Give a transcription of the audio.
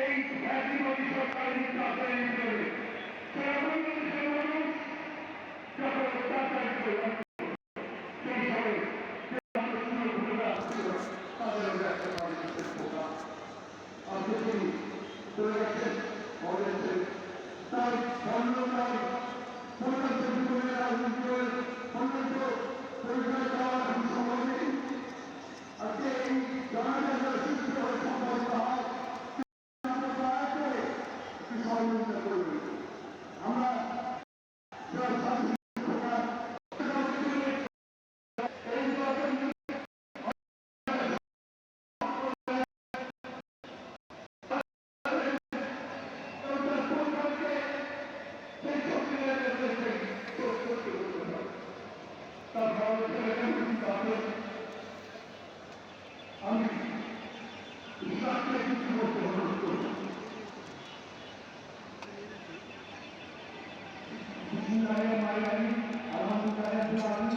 এই খ্যাতিপতি সরকারের কিন্তু আশ্রয় নিতে হবে সারা মানুষ যখন অত্যাচার করে তার স্বর্ণকার আমি साहेब माई आई आवाज साहेब